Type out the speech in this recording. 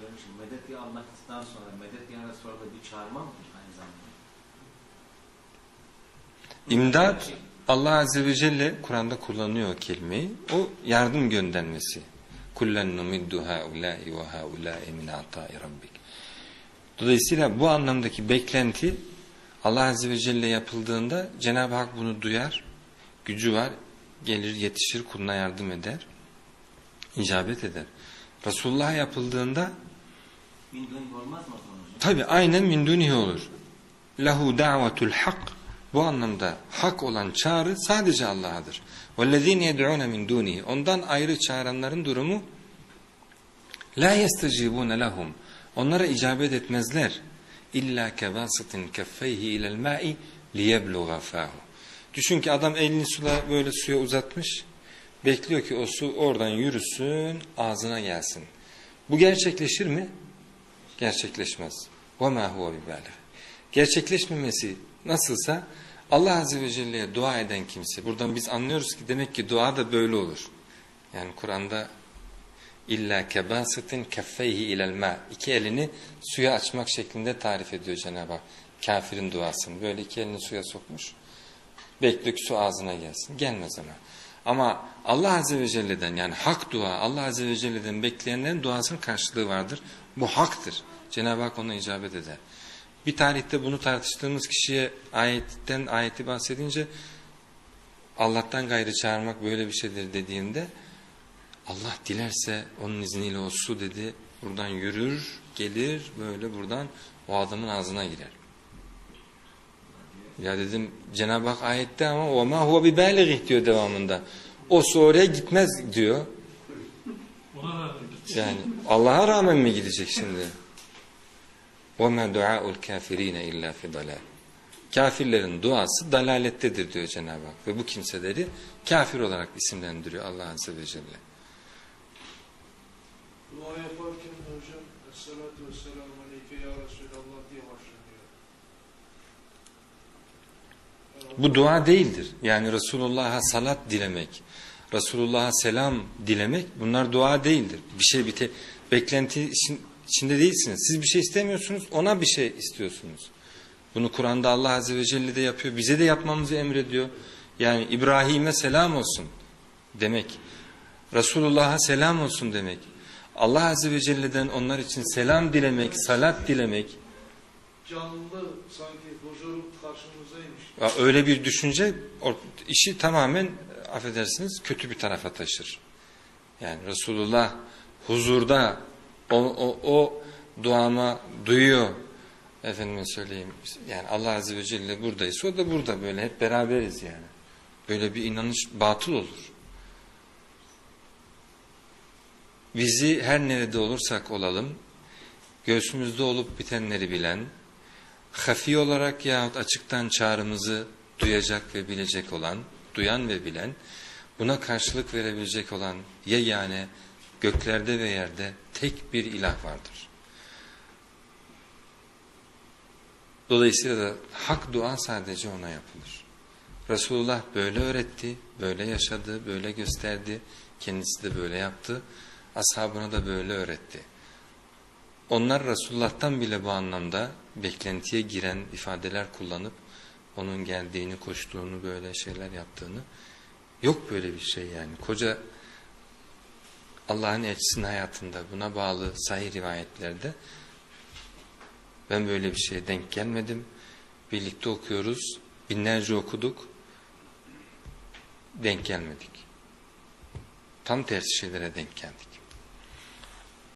söylemişim. Medet diye anlattıktan sonra medet diye sonra bir çağırma mıdır aynı zamanda? İmdat Allah Azze ve Celle Kur'an'da kullanıyor kelimeyi. O yardım göndermesi. Kullen numiddu haulâi ve haulâi min atâi rabbik. Dolayısıyla bu anlamdaki beklenti Allah Azze ve Celle yapıldığında Cenab-ı Hak bunu duyar. Gücü var. Gelir yetişir kuluna yardım eder. icabet eder. Resulullah yapıldığında olmaz mı o zaman hocam? Tabi aynen min dunihi olur. Lahu da'vatul hak. Bu anlamda hak olan çağrı sadece Allah'adır. وَالَّذ۪ينَ يَدْعُونَ min dunihi. Ondan ayrı çağıranların durumu la يَسْتَجِيبُونَ لَهُمْ. Onlara icabet etmezler. İlla kebasitin keffeyhi ilel ma'i liyebluğa fahu. Düşün ki adam elini sula böyle suya uzatmış. Bekliyor ki o su oradan yürüsün, ağzına gelsin. Bu gerçekleşir mi? gerçekleşmez. وَمَا هُوَ بِبَالِغ Gerçekleşmemesi nasılsa Allah Azze ve Celle'ye dua eden kimse, buradan biz anlıyoruz ki demek ki dua da böyle olur. Yani Kur'an'da illa kebasitin keffeyhi ilel ma iki elini suya açmak şeklinde tarif ediyor Cenab-ı Hak. Kafirin duasını böyle iki elini suya sokmuş. Bekliyor ki su ağzına gelsin. Gelmez ama. Ama Allah Azze ve Celle'den yani hak dua Allah Azze ve Celle'den bekleyenlerin duasının karşılığı vardır. Bu haktır. Cenab-ı Hak ona icabet eder. Bir tarihte bunu tartıştığımız kişiye ayetten ayeti bahsedince Allah'tan gayrı çağırmak böyle bir şeydir dediğinde Allah dilerse onun izniyle o dedi buradan yürür gelir böyle buradan o adamın ağzına girer. Ya dedim Cenab-ı Hak ayette ama وَمَا هُوَ بِبَالِغِهِ diyor devamında. O su oraya gitmez diyor. Ona rağmen gitti. Yani Allah'a rağmen mi gidecek şimdi? وَمَا دُعَاءُ الْكَافِر۪ينَ اِلَّا فِي ضَلَالٍ Kafirlerin duası dalalettedir diyor Cenab-ı Hak. Ve bu kimseleri kafir olarak isimlendiriyor Allah Azze ve Celle. Dua yaparken de hocam Esselatu vesselamu aleyke ya Resulallah diye başlanıyor. Bu dua değildir. Yani Resulullah'a salat dilemek, Resulullah'a selam dilemek bunlar dua değildir. Bir şey bir beklenti için- içinde değilsiniz. Siz bir şey istemiyorsunuz, ona bir şey istiyorsunuz. Bunu Kur'an'da Allah Azze ve Celle de yapıyor. Bize de yapmamızı emrediyor. Yani İbrahim'e selam olsun demek. Resulullah'a selam olsun demek. Allah Azze ve Celle'den onlar için selam dilemek, salat dilemek. Canlı sanki huzurun karşımızdaymış. Ya Öyle bir düşünce işi tamamen affedersiniz kötü bir tarafa taşır. Yani Resulullah huzurda o, o, o duama duyuyor. Efendime söyleyeyim yani Allah Azze ve Celle buradaysa o da burada böyle hep beraberiz yani. Böyle bir inanış batıl olur. Bizi her nerede olursak olalım göğsümüzde olup bitenleri bilen, hafi olarak yahut açıktan çağrımızı duyacak ve bilecek olan, duyan ve bilen, buna karşılık verebilecek olan yegane göklerde ve yerde tek bir ilah vardır. Dolayısıyla da hak dua sadece ona yapılır. Resulullah böyle öğretti, böyle yaşadı, böyle gösterdi, kendisi de böyle yaptı, ashabına da böyle öğretti. Onlar Resulullah'tan bile bu anlamda beklentiye giren ifadeler kullanıp onun geldiğini, koştuğunu, böyle şeyler yaptığını yok böyle bir şey yani. Koca Allah'ın elçisinin hayatında buna bağlı sahih rivayetlerde ben böyle bir şeye denk gelmedim. Birlikte okuyoruz, binlerce okuduk, denk gelmedik. Tam tersi şeylere denk geldik.